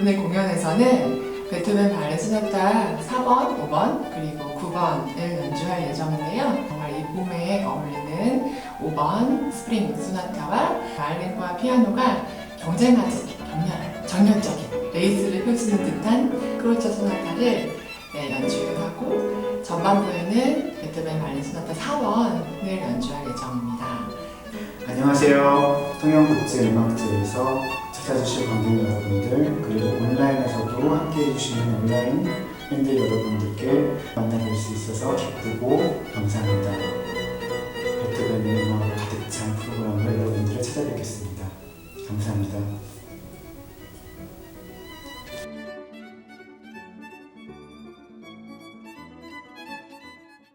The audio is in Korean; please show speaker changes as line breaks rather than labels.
오늘 공연에서는 베토벤 발레 소나타 4번, 5번, 그리고 9번을 연주할 예정인데요. 정말 이 봄에 어울리는 5번 스프링 소나타와 바이올린과 피아노가 경쟁하는 격렬한, 정열적인 레이스를 펼치는 듯한 크로처 소나타를 네, 연주하고 전반부에는 베토벤 발레 소나타 4번을 연주할 예정입니다.
안녕하세요. 통영국제음악제에서 찾아주실 관객 여러분들 그리고 온라인에서도 함께 해주시는 온라인 팬들 여러분들께 만나뵐 수 있어서 기쁘고 감사합니다. 베토벤의 음악을 가득 찬 프로그램을 여러분들을 찾아뵙겠습니다. 감사합니다.